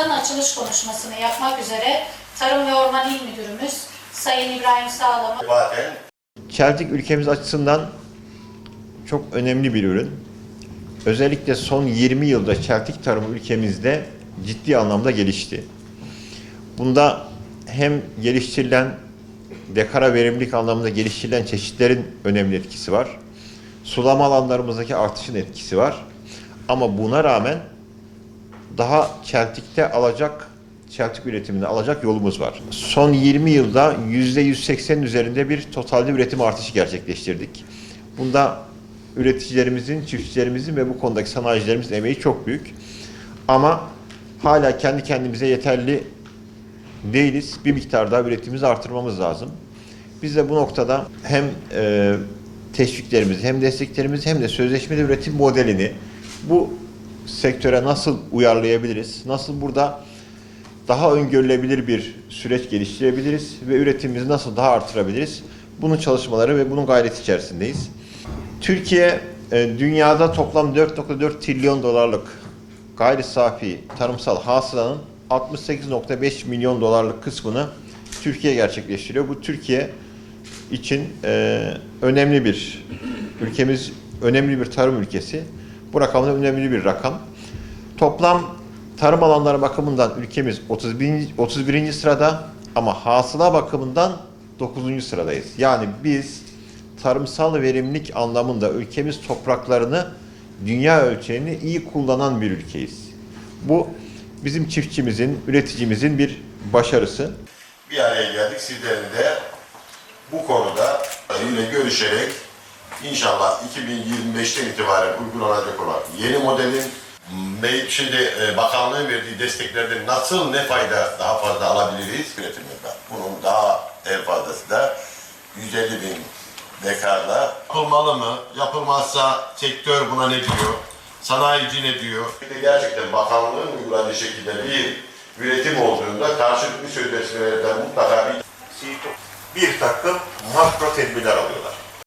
fuarımızın açılış konuşmasını yapmak üzere Tarım ve Orman İl Müdürümüz Sayın İbrahim Sağlam'ı Çeltik ülkemiz açısından çok önemli bir ürün. Özellikle son 20 yılda çeltik tarımı ülkemizde ciddi anlamda gelişti. Bunda hem geliştirilen dekara verimlilik anlamında geliştirilen çeşitlerin önemli etkisi var. Sulama alanlarımızdaki artışın etkisi var. Ama buna rağmen daha çeltikte alacak, çeltik üretiminde alacak yolumuz var. Son 20 yılda %180'in üzerinde bir totalde üretim artışı gerçekleştirdik. Bunda üreticilerimizin, çiftçilerimizin ve bu konudaki sanayicilerimizin emeği çok büyük. Ama hala kendi kendimize yeterli değiliz. Bir miktar daha üretimimizi artırmamız lazım. Biz de bu noktada hem e, teşviklerimizi hem desteklerimizi hem de sözleşmeli üretim modelini bu sektöre nasıl uyarlayabiliriz? Nasıl burada daha öngörülebilir bir süreç geliştirebiliriz ve üretimimizi nasıl daha artırabiliriz? Bunun çalışmaları ve bunun gayreti içerisindeyiz. Türkiye e, dünyada toplam 4.4 trilyon dolarlık gayri safi tarımsal hasılanın 68.5 milyon dolarlık kısmını Türkiye gerçekleştiriyor. Bu Türkiye için e, önemli bir ülkemiz önemli bir tarım ülkesi. Bu rakam da önemli bir rakam. Toplam tarım alanları bakımından ülkemiz 31. 31. sırada ama hasıla bakımından 9. sıradayız. Yani biz tarımsal verimlilik anlamında ülkemiz topraklarını dünya ölçeğini iyi kullanan bir ülkeyiz. Bu bizim çiftçimizin, üreticimizin bir başarısı. bir araya geldik. Sizlerin de bu konuda yine görüşerek inşallah 2025'ten itibaren uygulanacak olan yeni modelin şimdi e, bakanlığın verdiği desteklerden nasıl ne fayda daha fazla alabiliriz üretiminde. Bunun daha en fazlası da 150 bin dekarla yapılmalı mı? Yapılmazsa sektör buna ne diyor? Sanayici ne diyor? Bir de gerçekten bakanlığın uyguladığı şekilde bir üretim olduğunda karşılıklı sözleşmelerden mutlaka bir, bir takım makro tedbirler alıyorlar.